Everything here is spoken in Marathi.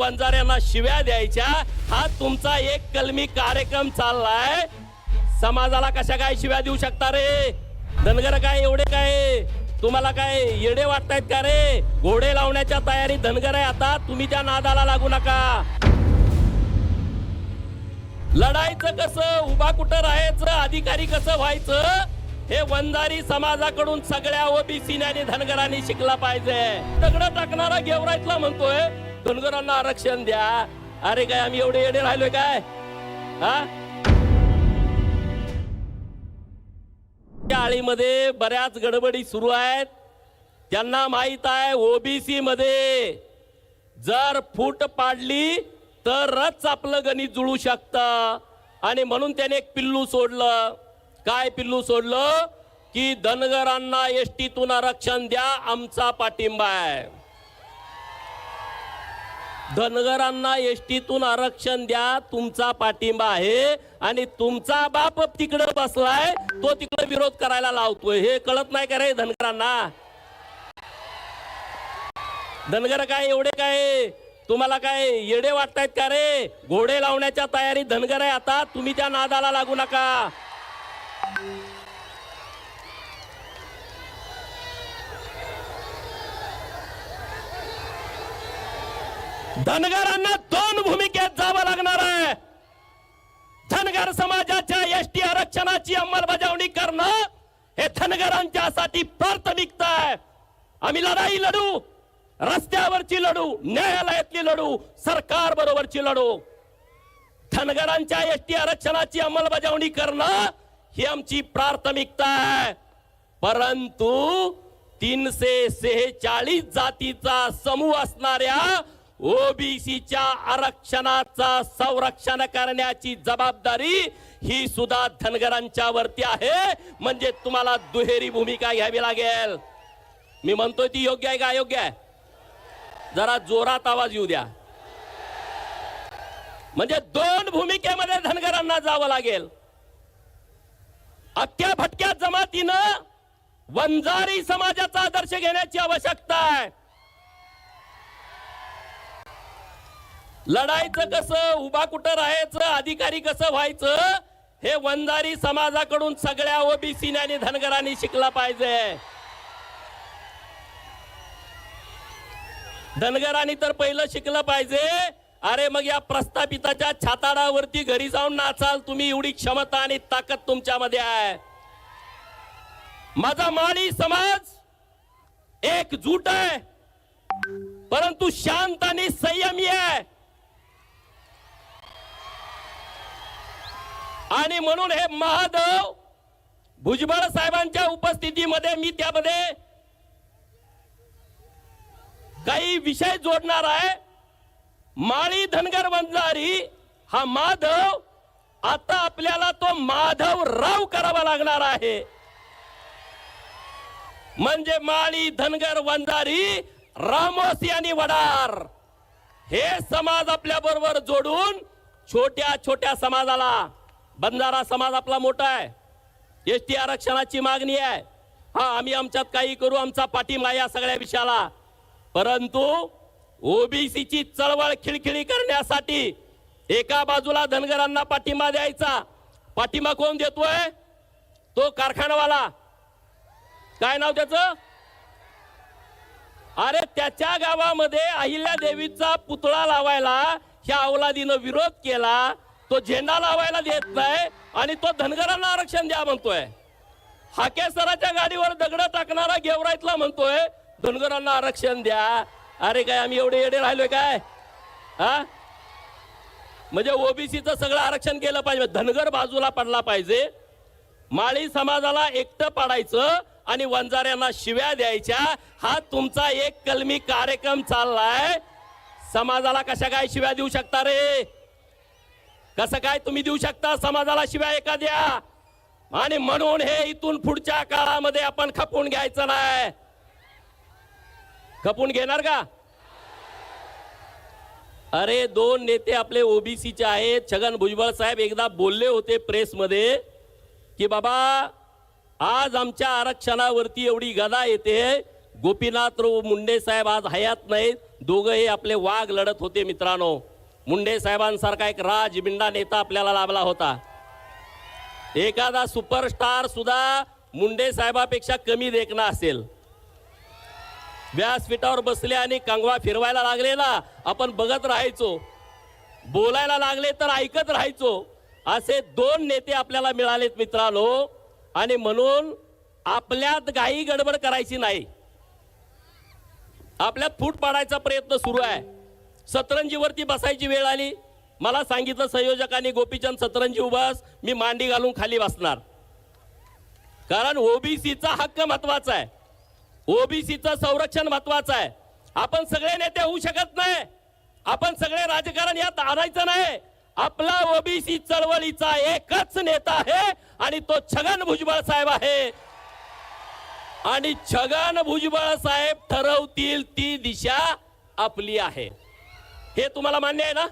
वंजाऱ्यांना शिव्या द्यायच्या. हा तुमचा एक कलमी कार्यक्रम चाललाय. समाजाला कशा काय शिव्या देऊ शकता रे? धनगर काय एवढे काय? तुम्हाला काय येडे वाटतायत का रे? घोडे लावण्याच्या तयारी धनगर आहे आता. तुम्ही त्या नादाला लागू नका. लढायचं कसं? उभा कुठं राहायचं? अधिकारी कसं व्हायचं? हे वंजारी समाजाकडून सगळ्या ओबीसी आणि धनगरांनी शिकला पाहिजे. दगड टाकणारा गेवरायतला म्हणतोय. धनगरांना आरक्षण द्या. अरे काय आम्ही एवढे येडे राहिलोय काय? हा? त्या आळीमध्ये बऱ्याच गडबडी सुरू आहेत. त्यांना माहीत आहे ओबीसी मध्ये जर फूट पाडली तरच आपलं गणित जुळू शकतं. आणि म्हणून त्याने एक पिल्लू सोडलं. काय पिल्लू सोडलं? की धनगरांना एसटीतून आरक्षण द्या आमचा पाठिंबा आहे. धनगरांना एसटीतून आरक्षण द्या तुमचा पाठिंबा आहे आणि तुमचा बाप तिकडे बसलाय तो तिकडे विरोध करायला लावतोय. हे कळत नाही का रे धनगरांना? धनगर काय एवढे काय? तुम्हाला काय येडे वाटतायत का रे? घोडे लावण्याच्या तयारी धनगर आहे आता तुम्ही त्या नादाला लागू नका. धनगरांना दोन भूमिकेत जावं लागणार आहे. धनगर समाजाच्या एसटी आरक्षणाची अंमलबजावणी करणं हे धनगरांच्यासाठी प्राथमिकता आहे. आम्ही लढाई लढू रस्त्यावरची लढू न्यायालयातली लढू सरकार बरोबरची लढू. धनगरांच्या एसटी आरक्षणाची अंमलबजावणी करणं ही आमची प्राथमिकता आहे. परंतु तीनशे सेहेचाळीस जातीचा समूह असणाऱ्या ओबीसीच्या आरक्षणाचा संरक्षण करण्याची जबाबदारी ही सुद्धा धनगरांच्या वरती आहे. म्हणजे तुम्हाला दुहेरी भूमिका घ्यावी लागेल. मी म्हणतोय ती योग्य आहे का अयोग्य आहे? जरा जोरात आवाज येऊ द्या. म्हणजे दोन भूमिकेमध्ये धनगरांना जावं लागेल. अख्ख्या भटक्या जमातीनं वंजारी समाजाचा आदर्श घेण्याची आवश्यकता आहे. लढायचं कसं उभा कुठं राहायचं अधिकारी कसं व्हायचं हे वंजारी समाजाकडून सगळ्या ओबीसी आणि धनगरांनी शिकला पाहिजे. धनगरांनी तर पहिलं शिकलं पाहिजे. अरे मग या प्रस्थापिताच्या छाताडावरती घरी जाऊन नाचाल तुम्ही एवढी क्षमता आणि ताकद तुमच्यामध्ये आहे. माझा माळी समाज एकजूट आहे. परंतु शांत आणि संयमी आहे. आणि म्हणून हे महादेव भुजबळ साहेबांच्या उपस्थितीमध्ये मी त्यामध्ये काही विषय जोडणार आहे. माळी धनगर वंजारी हा माधव आता आपल्याला तो माधव राव करावा लागणार आहे. म्हणजे माळी धनगर वंजारी रामोसी आणि वडार. हे समाज आपल्या बरोबर जोडून छोट्या छोट्या समाजाला बंजारा समाज आपला मोठा आहे. एस टी आरक्षणाची मागणी आहे. हा आम्ही आमच्यात काही करू आमचा पाठिंबा या सगळ्या विषयाला. परंतु ओबीसीची चळवळ खिळखिळी करण्यासाठी एका बाजूला धनगरांना पाठिंबा द्यायचा. पाठिंबा कोण देतोय? तो कारखानावाला. काय नाव त्याचं? अरे त्याच्या गावामध्ये अहिल्या देवीचा पुतळा लावायला ह्या अवलादीनं विरोध केला. तो झेंडा लावायला देत नाही आणि तो धनगरांना आरक्षण द्या म्हणतोय. हाके सराच्या गाडीवर दगड टाकणारा गेवराईतला म्हणतोय धनगरांना आरक्षण द्या. अरे काय आम्ही एवढे येडे राहिलोय काय? हा? म्हणजे ओबीसीचं सगळं आरक्षण केलं पाहिजे. धनगर बाजूला पडला पाहिजे. माळी समाजाला एकटं पाडायचं आणि वंजाऱ्यांना शिव्या द्यायच्या. हा तुमचा एक कलमी कार्यक्रम चाललाय. समाजाला कशा काय शिव्या देऊ शकता रे? कसं काय तुम्ही देऊ शकता? समाजाला शिवाय एखाद्या? आणि म्हणून हे इथून पुढच्या काळामध्ये आपण खपून घ्यायचं नाही. खपून घेणार का? अरे दोन नेते आपले ओबीसीचे आहेत. छगन भुजबळ साहेब एकदा बोलले होते प्रेसमध्ये की बाबा आज आमच्या आरक्षणावरती एवढी गदा येते. गोपीनाथ मुंडे साहेब आज हयात नाहीत. दोघंही आपले वाघ लढत होते मित्रांनो. मुंडे साहेबांसारखा एक राजबिंडा नेता आपल्याला लाभला होता. एखादा सुपरस्टार सुद्धा मुंडे साहेबापेक्षा कमी देखणा असेल. व्यासपीठावर बसले आणि कंगवा फिरवायला लागले ना आपण बघत राहायचो. बोलायला लागले तर ऐकत राहायचो. असे दोन नेते आपल्याला मिळालेत मित्रांनो. आणि म्हणून आपल्यात घाई गडबड करायची नाही. आपल्यात फूट पाडायचा प्रयत्न सुरू आहे. सतरंजीवरती बसायची वेळ आली. मला सांगितलं संयोजकांनी गोपीचंद सतरंजी उभास मी मांडी घालून खाली बसणार. कारण ओबीसीचा हक्क महत्त्वाचा आहे. ओबीसीचं संरक्षण महत्वाचं आहे. आपण सगळे नेते होऊ शकत नाही. आपण सगळे राजकारण यात आणायचं नाही. आपला ओबीसी चळवळीचा एकच नेता आहे आणि तो छगन भुजबळ साहेब आहे. आणि छगन भुजबळ साहेब ठरवतील ती दिशा आपली आहे. हे तुम्हाला मान्य आहे ना?